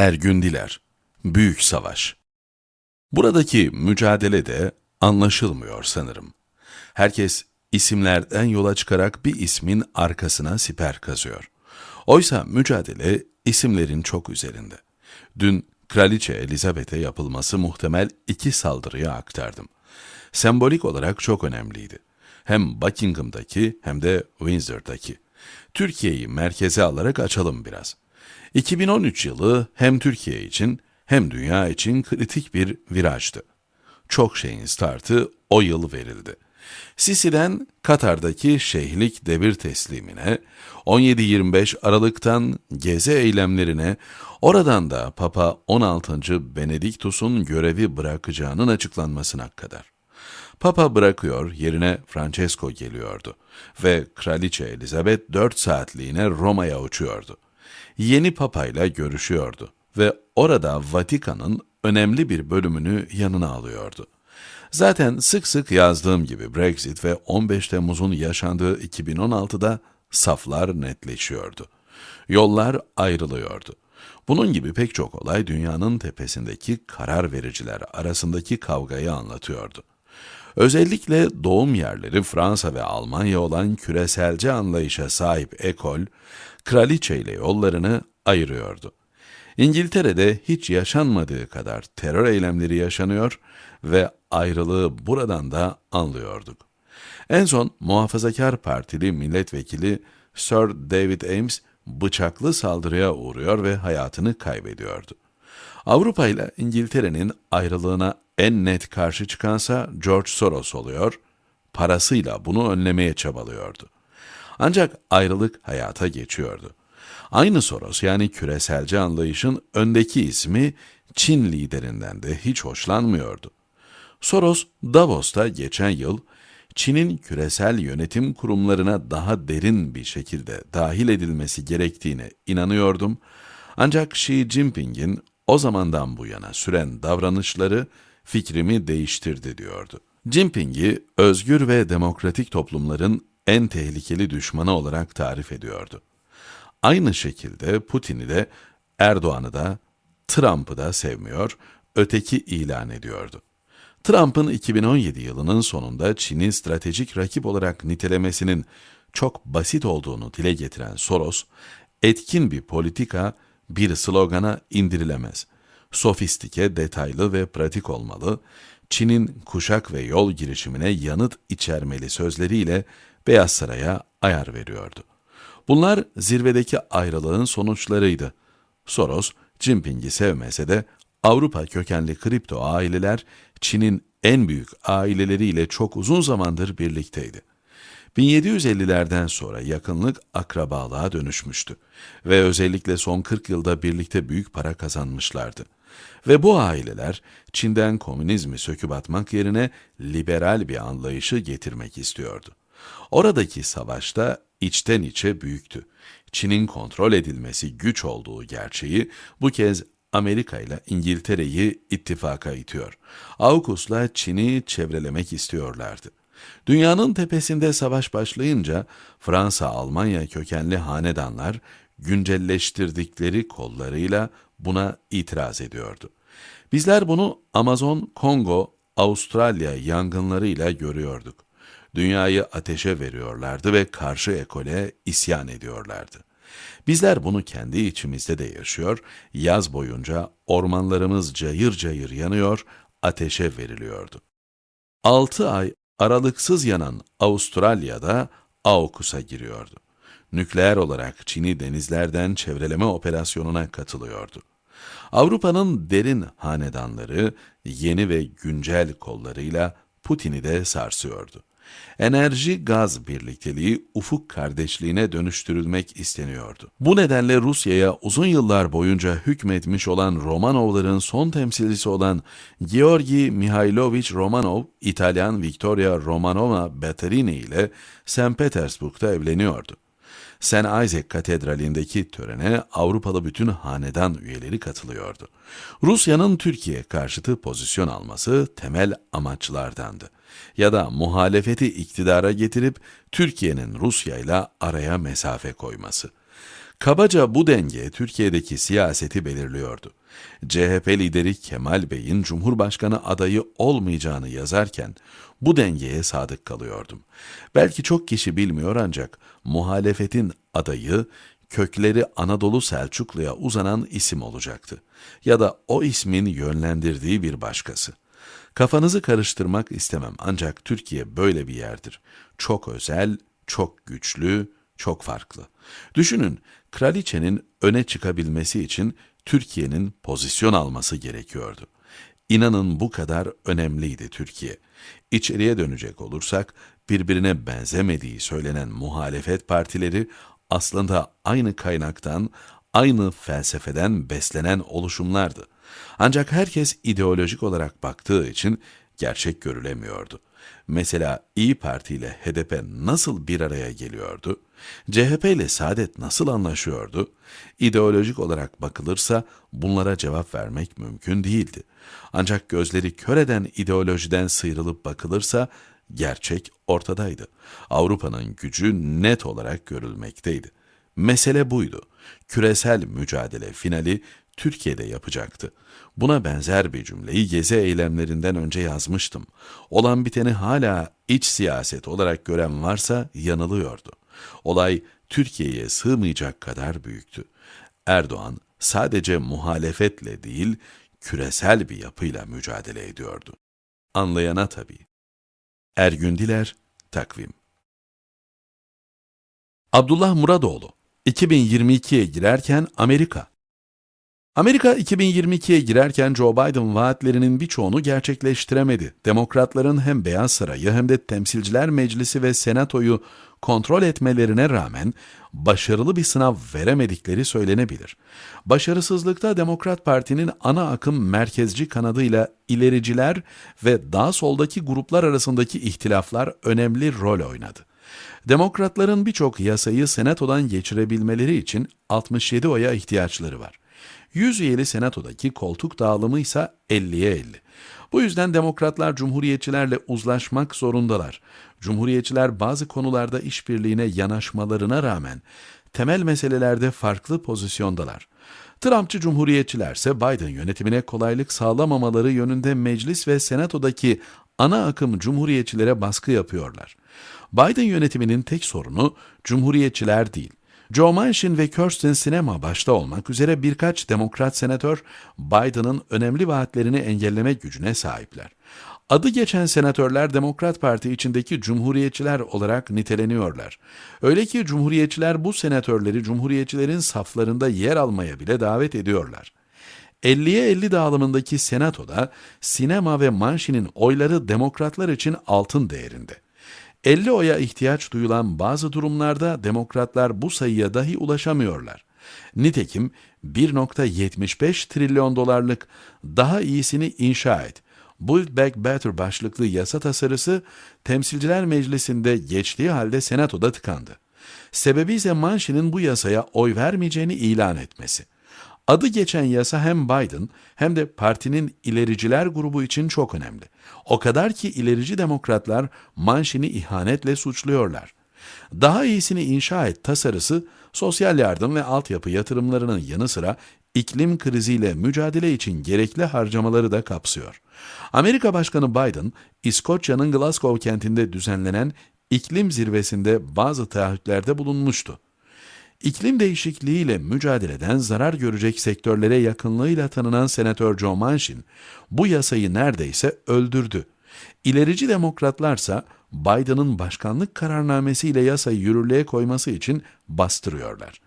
Ergün Diler Büyük Savaş Buradaki mücadele de anlaşılmıyor sanırım. Herkes isimlerden yola çıkarak bir ismin arkasına siper kazıyor. Oysa mücadele isimlerin çok üzerinde. Dün Kraliçe Elizabeth'e yapılması muhtemel iki saldırıya aktardım. Sembolik olarak çok önemliydi. Hem Buckingham'daki hem de Windsor'daki. Türkiye'yi merkeze alarak açalım biraz. 2013 yılı hem Türkiye için hem dünya için kritik bir virajdı. Çok şeyin startı o yıl verildi. Sisi'den Katar'daki şeyhlik devir teslimine, 17-25 Aralık'tan gezi eylemlerine, oradan da Papa 16. Benediktus'un görevi bırakacağının açıklanmasına kadar. Papa bırakıyor, yerine Francesco geliyordu ve Kraliçe Elizabeth 4 saatliğine Roma'ya uçuyordu. Yeni papayla görüşüyordu ve orada Vatikan'ın önemli bir bölümünü yanına alıyordu. Zaten sık sık yazdığım gibi Brexit ve 15 Temmuz'un yaşandığı 2016'da saflar netleşiyordu. Yollar ayrılıyordu. Bunun gibi pek çok olay dünyanın tepesindeki karar vericiler arasındaki kavgayı anlatıyordu. Özellikle doğum yerleri Fransa ve Almanya olan küreselci anlayışa sahip ekol, kraliçe ile yollarını ayırıyordu. İngiltere'de hiç yaşanmadığı kadar terör eylemleri yaşanıyor ve ayrılığı buradan da anlıyorduk. En son Muhafazakar Partili milletvekili Sir David Ames bıçaklı saldırıya uğruyor ve hayatını kaybediyordu. Avrupa ile İngiltere'nin ayrılığına en net karşı çıkansa George Soros oluyor, parasıyla bunu önlemeye çabalıyordu. Ancak ayrılık hayata geçiyordu. Aynı Soros yani küreselci anlayışın öndeki ismi Çin liderinden de hiç hoşlanmıyordu. Soros, Davos'ta geçen yıl Çin'in küresel yönetim kurumlarına daha derin bir şekilde dahil edilmesi gerektiğine inanıyordum. Ancak Xi Jinping'in o zamandan bu yana süren davranışları fikrimi değiştirdi diyordu. Jinping'i özgür ve demokratik toplumların en tehlikeli düşmanı olarak tarif ediyordu. Aynı şekilde Putin'i de Erdoğan'ı da Trump'ı da sevmiyor, öteki ilan ediyordu. Trump'ın 2017 yılının sonunda Çin'i stratejik rakip olarak nitelemesinin çok basit olduğunu dile getiren Soros, etkin bir politika bir slogana indirilemez. Sofistike, detaylı ve pratik olmalı, Çin'in kuşak ve yol girişimine yanıt içermeli sözleriyle Beyaz Saray'a ayar veriyordu. Bunlar zirvedeki ayrılığın sonuçlarıydı. Soros, Jinping'i sevmese de Avrupa kökenli kripto aileler Çin'in en büyük aileleriyle çok uzun zamandır birlikteydi. 1750'lerden sonra yakınlık akrabalığa dönüşmüştü ve özellikle son 40 yılda birlikte büyük para kazanmışlardı. Ve bu aileler Çin'den komünizmi söküp atmak yerine liberal bir anlayışı getirmek istiyordu. Oradaki savaşta içten içe büyüktü. Çin'in kontrol edilmesi güç olduğu gerçeği bu kez Amerika ile İngiltere'yi ittifaka itiyor. AUKUS'la Çin'i çevrelemek istiyorlardı. Dünyanın tepesinde savaş başlayınca Fransa, Almanya kökenli hanedanlar güncelleştirdikleri kollarıyla buna itiraz ediyordu. Bizler bunu Amazon, Kongo, Avustralya yangınlarıyla görüyorduk. Dünyayı ateşe veriyorlardı ve karşı ekole isyan ediyorlardı. Bizler bunu kendi içimizde de yaşıyor, yaz boyunca ormanlarımız cayır cayır yanıyor, ateşe veriliyordu. Altı ay aralıksız yanan Avustralya'da AUKUS'a giriyordu. Nükleer olarak Çin'i denizlerden çevreleme operasyonuna katılıyordu. Avrupa'nın derin hanedanları yeni ve güncel kollarıyla Putin'i de sarsıyordu. Enerji gaz birlikteliği ufuk kardeşliğine dönüştürülmek isteniyordu. Bu nedenle Rusya'ya uzun yıllar boyunca hükmetmiş olan Romanovların son temsilcisi olan Georgi Mihailovich Romanov, İtalyan Victoria Romanova Batterini ile St. Petersburg'da evleniyordu. St. Isaac Katedrali'ndeki törene Avrupalı bütün hanedan üyeleri katılıyordu. Rusya'nın Türkiye karşıtı pozisyon alması temel amaçlardandı. Ya da muhalefeti iktidara getirip Türkiye'nin Rusya ile araya mesafe koyması. Kabaca bu denge Türkiye'deki siyaseti belirliyordu. CHP lideri Kemal Bey'in Cumhurbaşkanı adayı olmayacağını yazarken bu dengeye sadık kalıyordum. Belki çok kişi bilmiyor ancak muhalefetin adayı kökleri Anadolu Selçuklu'ya uzanan isim olacaktı. Ya da o ismin yönlendirdiği bir başkası. Kafanızı karıştırmak istemem ancak Türkiye böyle bir yerdir. Çok özel, çok güçlü, çok farklı. Düşünün, kraliçenin öne çıkabilmesi için Türkiye'nin pozisyon alması gerekiyordu. İnanın bu kadar önemliydi Türkiye. İçeriye dönecek olursak birbirine benzemediği söylenen muhalefet partileri aslında aynı kaynaktan, aynı felsefeden beslenen oluşumlardı. Ancak herkes ideolojik olarak baktığı için gerçek görülemiyordu. Mesela İyi Parti ile HDP nasıl bir araya geliyordu? CHP ile Saadet nasıl anlaşıyordu? İdeolojik olarak bakılırsa bunlara cevap vermek mümkün değildi. Ancak gözleri kör eden ideolojiden sıyrılıp bakılırsa gerçek ortadaydı. Avrupa'nın gücü net olarak görülmekteydi. Mesele buydu. Küresel mücadele finali Türkiye'de yapacaktı. Buna benzer bir cümleyi gezi eylemlerinden önce yazmıştım. Olan biteni hala iç siyaset olarak gören varsa yanılıyordu. Olay Türkiye'ye sığmayacak kadar büyüktü. Erdoğan sadece muhalefetle değil, küresel bir yapıyla mücadele ediyordu. Anlayana tabii. Ergün Diler, Takvim Abdullah Muradoğlu, 2022'ye girerken Amerika. Amerika 2022'ye girerken Joe Biden vaatlerinin birçoğunu gerçekleştiremedi. Demokratların hem Beyaz Sarayı hem de Temsilciler Meclisi ve Senatoyu kontrol etmelerine rağmen başarılı bir sınav veremedikleri söylenebilir. Başarısızlıkta Demokrat Parti'nin ana akım merkezci kanadıyla ilericiler ve daha soldaki gruplar arasındaki ihtilaflar önemli rol oynadı. Demokratların birçok yasayı senatodan geçirebilmeleri için 67 oya ihtiyaçları var. 100 üyeli senatodaki koltuk dağılımı ise 50'ye 50. Bu yüzden demokratlar cumhuriyetçilerle uzlaşmak zorundalar. Cumhuriyetçiler bazı konularda işbirliğine yanaşmalarına rağmen temel meselelerde farklı pozisyondalar. Trumpçı cumhuriyetçilerse Biden yönetimine kolaylık sağlamamaları yönünde meclis ve senatodaki ana akım cumhuriyetçilere baskı yapıyorlar. Biden yönetiminin tek sorunu cumhuriyetçiler değil. Joe Manchin ve Kirsten Sinema başta olmak üzere birkaç demokrat senatör Biden'ın önemli vaatlerini engelleme gücüne sahipler. Adı geçen senatörler Demokrat Parti içindeki cumhuriyetçiler olarak niteleniyorlar. Öyle ki cumhuriyetçiler bu senatörleri cumhuriyetçilerin saflarında yer almaya bile davet ediyorlar. 50'ye 50 dağılımındaki senatoda sinema ve Manchin'in oyları demokratlar için altın değerinde. 50 oya ihtiyaç duyulan bazı durumlarda demokratlar bu sayıya dahi ulaşamıyorlar. Nitekim 1.75 trilyon dolarlık daha iyisini inşa et. Build Back Better başlıklı yasa tasarısı Temsilciler Meclisi'nde geçtiği halde Senato'da tıkandı. Sebebi ise Manchin'in bu yasaya oy vermeyeceğini ilan etmesi. Adı geçen yasa hem Biden hem de partinin ilericiler grubu için çok önemli. O kadar ki ilerici demokratlar Manchin'i ihanetle suçluyorlar. Daha iyisini inşa et tasarısı sosyal yardım ve altyapı yatırımlarının yanı sıra iklim kriziyle mücadele için gerekli harcamaları da kapsıyor. Amerika Başkanı Biden, İskoçya'nın Glasgow kentinde düzenlenen iklim zirvesinde bazı taahhütlerde bulunmuştu. İklim değişikliğiyle mücadeleden zarar görecek sektörlere yakınlığıyla tanınan Senatör Joe Manchin bu yasayı neredeyse öldürdü. İlerici demokratlarsa Biden'ın başkanlık kararnamesiyle yasayı yürürlüğe koyması için bastırıyorlar.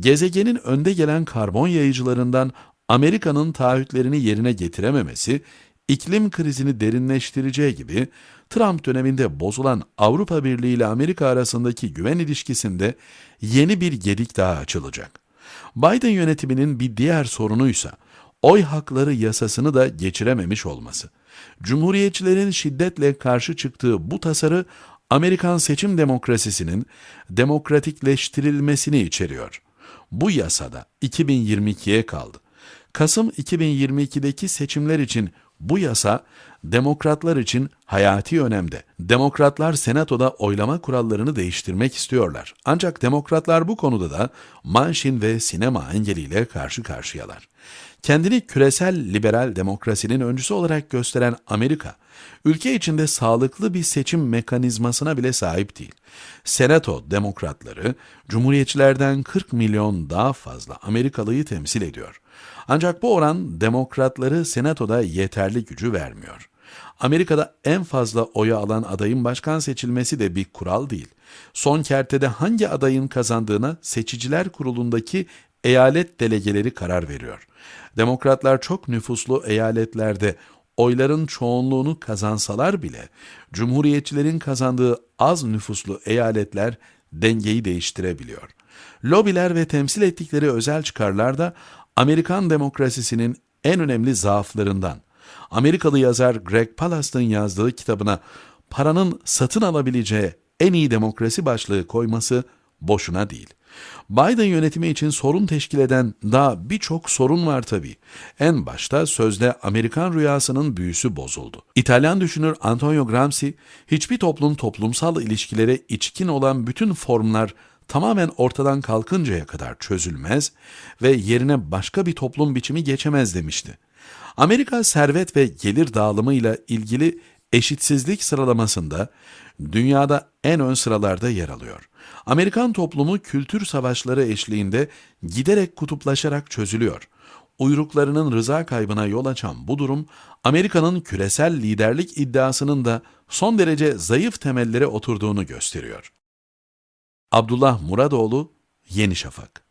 Gezegenin önde gelen karbon yayıcılarından Amerika'nın taahhütlerini yerine getirememesi, iklim krizini derinleştireceği gibi Trump döneminde bozulan Avrupa Birliği ile Amerika arasındaki güven ilişkisinde yeni bir gedik daha açılacak. Biden yönetiminin bir diğer sorunuysa oy hakları yasasını da geçirememiş olması. Cumhuriyetçilerin şiddetle karşı çıktığı bu tasarı Amerikan seçim demokrasisinin demokratikleştirilmesini içeriyor. Bu yasada 2022'ye kaldı. Kasım 2022'deki seçimler için Bu yasa demokratlar için hayati önemde. Demokratlar senatoda oylama kurallarını değiştirmek istiyorlar. Ancak demokratlar bu konuda da Manchin ve sinema engeliyle karşı karşıyalar. Kendini küresel liberal demokrasinin öncüsü olarak gösteren Amerika, ülke içinde sağlıklı bir seçim mekanizmasına bile sahip değil. Senato demokratları, cumhuriyetçilerden 40 milyon daha fazla Amerikalıyı temsil ediyor. Ancak bu oran demokratları senatoda yeterli gücü vermiyor. Amerika'da en fazla oyu alan adayın başkan seçilmesi de bir kural değil. Son kertede hangi adayın kazandığına seçiciler kurulundaki eyalet delegeleri karar veriyor. Demokratlar çok nüfuslu eyaletlerde oyların çoğunluğunu kazansalar bile cumhuriyetçilerin kazandığı az nüfuslu eyaletler dengeyi değiştirebiliyor. Lobiler ve temsil ettikleri özel çıkarlar da Amerikan demokrasisinin en önemli zaaflarından. Amerikalı yazar Greg Palast'ın yazdığı kitabına paranın satın alabileceği en iyi demokrasi başlığı koyması boşuna değil. Biden yönetimi için sorun teşkil eden daha birçok sorun var tabii. En başta sözde Amerikan rüyasının büyüsü bozuldu. İtalyan düşünür Antonio Gramsci, hiçbir toplum toplumsal ilişkilere içkin olan bütün formlar tamamen ortadan kalkıncaya kadar çözülmez ve yerine başka bir toplum biçimi geçemez demişti. Amerika servet ve gelir dağılımıyla ilgili eşitsizlik sıralamasında dünyada en ön sıralarda yer alıyor. Amerikan toplumu kültür savaşları eşliğinde giderek kutuplaşarak çözülüyor. Uyruklarının rıza kaybına yol açan bu durum, Amerika'nın küresel liderlik iddiasının da son derece zayıf temellere oturduğunu gösteriyor. Abdullah Muradoğlu, Yeni Şafak